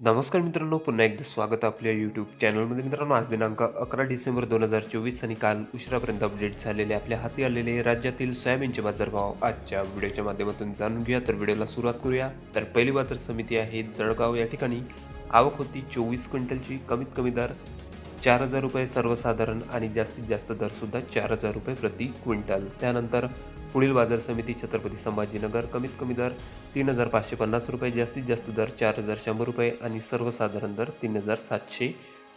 नमस्कार मित्रांनो पुन्हा एकदा स्वागत आपल्या यूट्यूब चॅनलमध्ये मित्रांनो आज दिनांक अकरा डिसेंबर दोन हजार चोवीस आणि काल उशिरापर्यंत अपडेट झालेले आपल्या हाती आलेले राज्यातील सोयाबीनचे बाजारभाव. आजच्या व्हिडिओच्या माध्यमातून जाणून घेऊया. तर व्हिडिओला सुरुवात करूया. तर पहिली बाजार समिती आहे जळगाव. या ठिकाणी आवक होती चोवीस क्विंटलची. कमीत कमी दर चार हजार रुपये सर्वसाधारण आणि जास्तीत जास्त दरसुद्धा चार हजार रुपये प्रति क्विंटल. त्यानंतर पुढील बाजार समिती छत्रपती संभाजीनगर कमीत कमी दर तीन हजार पाचशे पन्नास रुपये जास्तीत जास्त दर चार हजार शंभर रुपये आणि सर्वसाधारण दर तीन हजार सातशे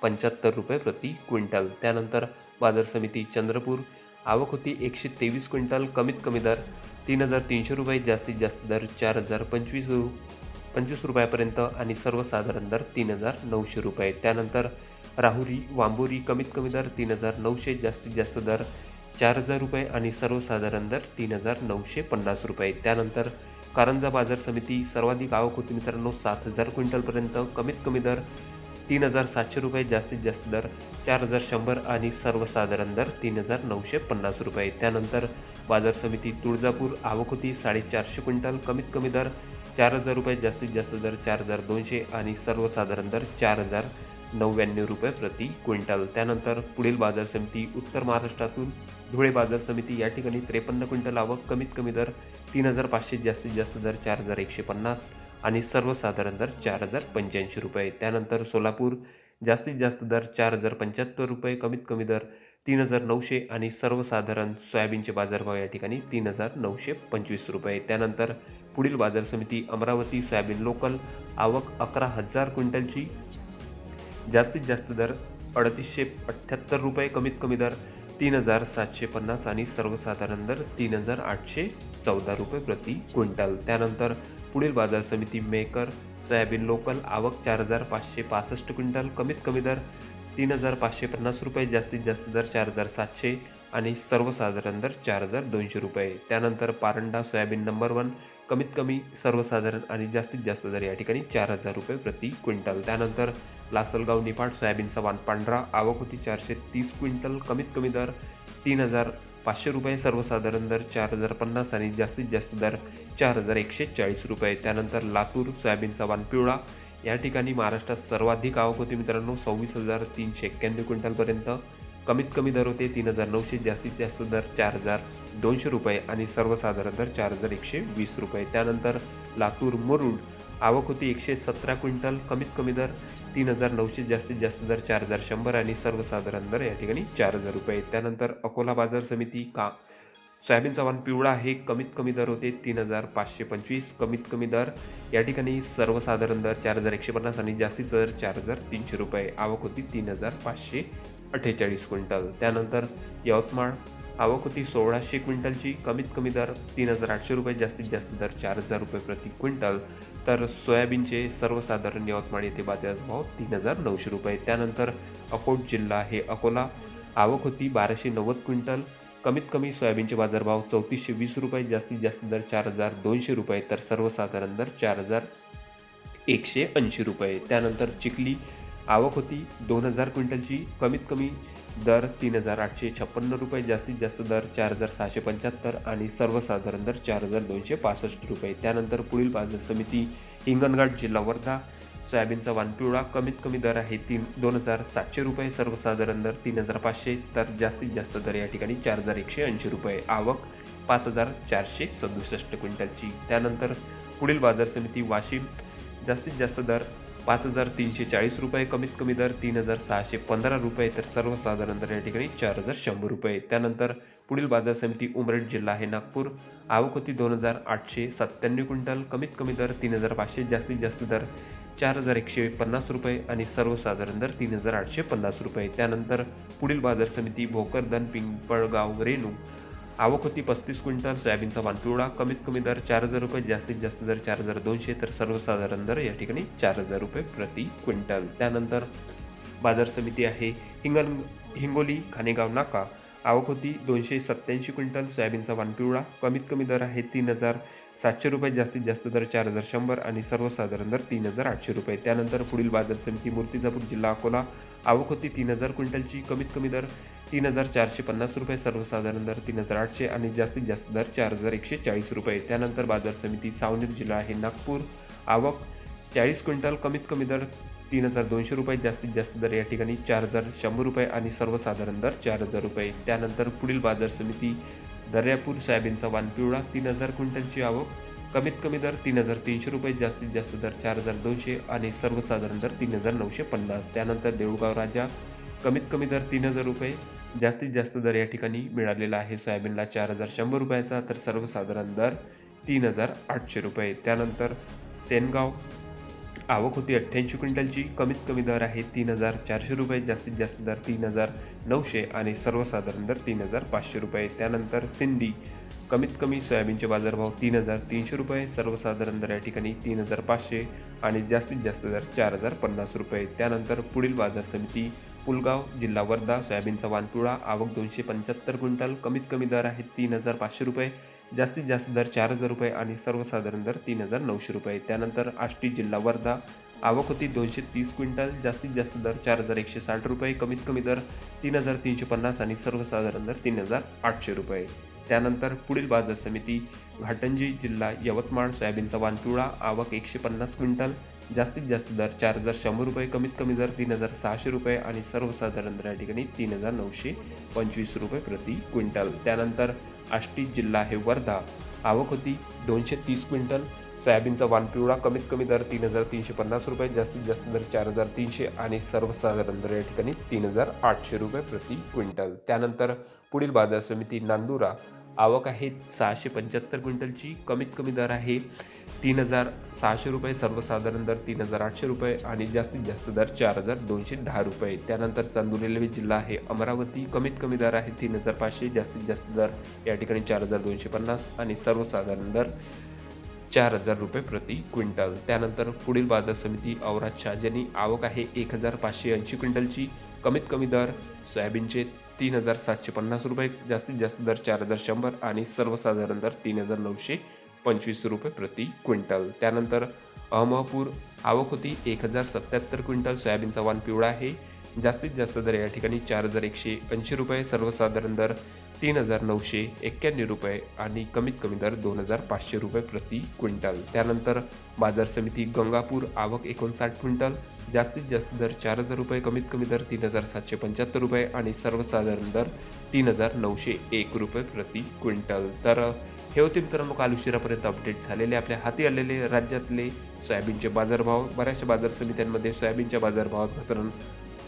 पंच्याहत्तर रुपये प्रति क्विंटल. त्यानंतर बाजार समिती चंद्रपूर आवक होती एकशे तेवीस क्विंटल कमीत कमी दर तीन हजार तीनशे रुपये जास्तीत जास्त दर चार हजार पंचवीस रु पंचवीस रुपयापर्यंत आणि सर्वसाधारण दर तीन हजार नऊशे रुपये. त्यानंतर राहुरी वांबोरी कमीत कमी दर तीन हजार नऊशे जास्तीत जास्त दर चार हजार रुपये आणि सर्वसाधारण दर तीन हजार नऊशे पन्नास रुपये. त्यानंतर कारंजा बाजार समिती सर्वाधिक आवक होती मित्रांनो सात हजार क्विंटलपर्यंत कमीत कमी दर तीन हजार सातशे रुपये जास्तीत जास्त दर चार हजार शंभर आणि सर्वसाधारण दर तीन हजार नऊशे पन्नास रुपये. त्यानंतर बाजार समिती तुळजापूर आवक होती साडेचारशे क्विंटल कमीत कमी दर चार हजार रुपये जास्तीत जास्त दर चार हजार दोनशे आणि सर्वसाधारण दर चार हजार नव्याण्णव रुपये प्रति क्विंटल. त्यानंतर पुढील बाजार समिती उत्तर महाराष्ट्रातून धुळे बाजार समिती या ठिकाणी त्रेपन्न क्विंटल आवक कमीत कमी दर तीन हजार पाचशे जास्तीत जास्त दर चार हजार एकशे पन्नास आणि सर्वसाधारण दर चार हजार पंच्याऐंशी रुपये. त्यानंतर सोलापूर जास्तीत जास्त दर चार हजार पंच्याहत्तर रुपये कमीत कमी दर तीन हजार नऊशे आणि सर्वसाधारण सोयाबीनचे बाजारभाव या ठिकाणी तीन हजार नऊशे पंचवीस रुपये. त्यानंतर पुढील बाजार समिती अमरावती सोयाबीन लोकल आवक अकरा हजार क्विंटलची जास्तीत जास्त दर अडतीसशे अठ्ठ्याहत्तर रुपये कमीत कमी दर तीन हजार सातशे पन्नास आणि सर्वसाधारण दर तीन हजार आठशे चौदा रुपये प्रति क्विंटल. त्यानंतर पुढील बाजार समिती मेकर सोयाबीन लोकल आवक चार हजार पाचशे पासष्ट क्विंटल कमीत कमी दर तीन हजार पाचशे पन्नास रुपये जास्तीत जास्त दर चार हजार सातशे आणि सर्वसाधारण दर चार हजार दोनशे रुपये. त्यानंतर पारंडा सोयाबीन नंबर वन कमीत कमी सर्वसाधारण आणि जास्तीत जास्त दर या ठिकाणी चार हजार रुपये प्रति क्विंटल. त्यानंतर लासलगाव निफाड सोयाबीनचा वान पांढरा आवक होती चारशे तीस क्विंटल कमीत कमी दर तीन हजार पाचशे रुपये सर्वसाधारण दर चार हजार पन्नास आणि जास्तीत जास्त दर चार हजार एकशे चाळीस रुपये. त्यानंतर लातूर सोयाबीनचा वान पिवळा या ठिकाणी महाराष्ट्रात सर्वाधिक आवक होती मित्रांनो सव्वीस हजार तीनशे एक्क्याण्णव क्विंटलपर्यंत. कमीत कमी दर होते तीन हजार नऊशे जास्तीत जास्त दर चार हजार दोनशे रुपये आणि सर्वसाधारण दर चार हजार एकशे वीस रुपये. त्यानंतर लातूर मुरुड आवक होती एकशे सतरा क्विंटल कमीत कमी दर तीन हजार नऊशे जास्तीत जास्त दर चार हजार शंभर आणि सर्वसाधारण दर या ठिकाणी चार हजार रुपये. त्यानंतर अकोला बाजार समिती का सोयाबीनचा वाण पिवळा हे कमीत कमी दर होते तीन हजार पाचशे पंचवीस. कमीत कमी दर या ठिकाणी सर्वसाधारण दर चार हजार एकशे पन्नास आणि जास्तीत दर चार हजार तीनशे रुपये. आवक होती तीन हजार पाचशे अठ्ठेचाळीस क्विंटल. त्यानंतर यवतमाळ आवक होती सोळाशे क्विंटलची. कमीत कमी दर तीन हजार आठशे रुपये जास्तीत जास्त दर चार हजार रुपये प्रति क्विंटल. तर सोयाबीनचे सर्वसाधारण यवतमाळ येथे बाजार भाव तीन हजार नऊशे रुपये. त्यानंतर अकोट जिल्हा हे अकोला. आवक होती बाराशे नव्वद क्विंटल. कमीत कमी सोयाबीनचे बाजारभाव चौतीसशे वीस रुपये जास्तीत जास्त दर चार हजार दोनशे रुपये तर सर्वसाधारण दर चार हजार एकशे ऐंशी रुपये. त्यानंतर चिखली आवक होती दोन हजार क्विंटलची कमीत कमी दर तीन हजार आठशे छप्पन्न रुपये जास्तीत जास्त दर चार हजार सहाशे पंच्याहत्तर आणि सर्वसाधारण दर चार हजार दोनशे पासष्ट रुपये. त्यानंतर पुढील बाजार समिती हिंगणघाट जिल्हा वर्धा सोयाबीनचा वानपिवळा कमीत कमी दर आहे तीन दोन हजार सातशे रुपये सर्वसाधारण दर तीन हजार पाचशे तर जास्तीत जास्त दर या ठिकाणी चार हजार एकशे ऐंशी रुपये. आवक पाच हजार चारशे सदुसष्ट क्विंटलची. त्यानंतर पुढील बाजार समिती वाशिम जास्तीत जास्त दर पाच हजार तीनशे चाळीस रुपये कमीत कमी दर तीन हजार सहाशे पंधरा रुपये तर सर्वसाधारण दर या ठिकाणी चार हजार शंभर रुपये. त्यानंतर पुढील बाजार समिती उमरेड जिल्हा आहे नागपूर. आवक होती दोन हजार आठशे सत्त्याण्णव क्विंटल कमीत कमी दर तीन हजार पाचशे जास्तीत जास्त दर चार हजार एकशे पन्नास रुपये आणि सर्वसाधारण दर तीन हजार आठशे पन्नास रुपये. त्यानंतर पुढील बाजार समिती भोकरदन पिंपळगाव रेणू. आवक होती पस्तीस क्विंटल सोयाबीनचा वानपिवळा कमीत कमी दर चार हजार रुपये जास्तीत जास्त दर चार हजार दोनशे तर सर्वसाधारण दर या ठिकाणी चार हजार रुपये प्रति क्विंटल. त्यानंतर बाजार समिती आहे हिंगण हिंगोली खानेगाव नाका. आवक होती दोनशे सत्त्याऐंशी क्विंटल सोयाबीनचा वानपिवळा. कमीत कमी दर आहे तीन हजार सातशे रुपये जास्तीत जास्त दर चार हजार शंभर आणि सर्वसाधारण दर तीन हजार आठशे रुपये. त्यानंतर पुढील बाजार समिती मूर्तिजापूर जिल्हा अकोला. आवक होती तीन हजार क्विंटलची. कमीत कमी दर तीन हजार चारशे पन्नास रुपये सर्वसाधारण दर तीन हजार आठशे आणि जास्तीत जास्त दर चार हजार एकशे चाळीस रुपये. त्यानंतर बाजार समिती सावनेर जिल्हा आहे नागपूर. आवक चाळीस क्विंटल कमीत कमी दर तीन हजार दोनशे रुपये जास्तीत जास्त दर या ठिकाणी चार हजार शंभर रुपये आणि सर्वसाधारण दर चार हजार रुपये. त्यानंतर पुढील बाजार समिती दर्यापूर सोयाबीनचा वान पिवळा तीन हजार क्विंटलची आवक कमीत कमी दर तीन हजार तीनशे रुपये जास्तीत जास्त दर चार हजार दोनशे आणि सर्वसाधारण दर तीन हजार नऊशे पन्नास. त्यानंतर देऊळगाव राजा कमीत कमी दर तीन हजार रुपये जास्तीत जास्त दर या ठिकाणी मिळालेला आहे. सोयाबीनला चार हजार शंभर रुपयाचा तर सर्वसाधारण दर तीन हजार आठशे रुपये. त्यानंतर सेनगाव आवक होती अठ्ठ्याऐंशी क्विंटलची. कमीत कमी दर आहे तीन हजार चारशे रुपये जास्तीत जास्त दर तीन हजार नऊशे आणि सर्वसाधारण दर तीन हजार पाचशे रुपये. त्यानंतर सिंधी कमीत कमी सोयाबीनचे बाजारभाव तीन हजार तीनशे रुपये सर्वसाधारण दर या ठिकाणी तीन हजार पाचशे आणि जास्तीत जास्त दर चार हजार पन्नास रुपये. त्यानंतर पुढील बाजार समिती पुलगाव जिल्हा वर्धा सोयाबीनचा वानपिवळा आवक दोनशे पंच्याहत्तर क्विंटल कमीत कमी दर आहे तीन हजार पाचशे रुपये. जास्तीत जास्त दर चार हजार रुपये आणि सर्वसाधारण दर तीन हजार नऊशे रुपये. त्यानंतर आष्टी जिल्हा वर्धा आवक होती दोनशे तीस क्विंटल जास्तीत जास्त दर चार हजार एकशे साठ रुपये कमीत कमी दर तीन हजार तीनशे पन्नास आणि सर्वसाधारण दर तीन हजार आठशे रुपये. त्यानंतर पुढील बाजार समिती घाटंजी जिल्हा यवतमाळ सोयाबीनचा वानपिवळा आवक एकशे पन्नास क्विंटल जास्तीत जास्त दर चार हजार शंभर रुपये कमीत कमी दर तीन हजार सहाशे रुपये आणि सर्वसाधारण दर या ठिकाणी तीन हजार नऊशे पंचवीस रुपये प्रति क्विंटल. त्यानंतर आष्टी जिल्हा हे वर्धा. आवक होती दोनशे तीस क्विंटल. सोयाबीनचा वानपिवळा कमीत कमी दर तीन हजार तीनशे पन्नास रुपये जास्तीत जास्त दर चार हजार तीनशे आणि सर्वसाधारण दर या ठिकाणी तीन हजार आठशे रुपये प्रति क्विंटल. त्यानंतर पुढील बाजार समिती नांदुरा. आवक आहे सहाशे पंच्याहत्तर क्विंटलची. कमीत कमी दर आहे तीन हजार सहाशे रुपये सर्वसाधारण दर तीन हजार आठशे रुपये आणि जास्तीत जास्त दर चार हजार दोनशे दहा रुपये. त्यानंतर चांदूर रेल्वे जिल्हा आहे. अमरावती कमीत कमी दर आहे तीन हजार पाचशे जास्तीत जास्त दर या ठिकाणी चार हजार दोनशे पन्नास आणि सर्वसाधारण दर चार हजार रुपये प्रति क्विंटल. त्यानंतर पुढील बाजार समिती औराद शहाजनी आवक आहे एक हजार पाचशे ऐंशी क्विंटलची. कमीत कमी दर सोयाबीनचे तीन हजार सातशे पन्नास रुपये जास्तीत जास्त दर चार हजार शंभर आणि सर्वसाधारण दर तीन हजार नऊशे पंचवीस रुपये प्रति क्विंटल. त्यानंतर अहमदपूर आवक होती एक हजार सत्याहत्तर क्विंटल सोयाबीनचा वाण पिवळा आहे. जास्तीत जास्त दर या ठिकाणी चार हजार एकशे ऐंशी रुपये सर्वसाधारण दर तीन हजार नऊशे एक्क्याण्णव रुपये आणि कमीत कमी दर दोन हजार पाचशे रुपये प्रति क्विंटल. त्यानंतर बाजार समिती गंगापूर आवक एकोणसाठ क्विंटल जास्तीत जास्त दर चार हजार रुपये कमीत कमी दर तीन हजार सातशे पंच्याहत्तर रुपये आणि सर्वसाधारण दर तीन हजार नऊशे एक रुपये प्रति क्विंटल. तर हे होते मित्रांनो काल उशिरापर्यंत अपडेट झालेले आपल्या हाती आलेले राज्यातले सोयाबीनचे बाजारभाव. बऱ्याचशा बाजार समित्यांमध्ये सोयाबीनच्या बाजारभावात घसरण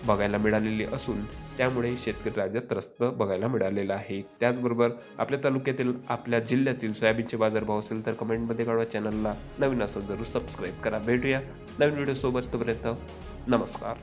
बघायला मिळालेली असून त्यामुळे शेतकरी राज्यात त्रस्त बघायला मिळालेला आहे. त्याचबरोबर आपल्या तालुक्यातील आपल्या जिल्ह्यातील सोयाबीनचे बाजारभाव असेल तर कमेंटमध्ये कळवा. चॅनलला नवीन असेल जरूर सबस्क्राईब करा. भेटूया नवीन व्हिडिओसोबत तोपर्यंत नमस्कार.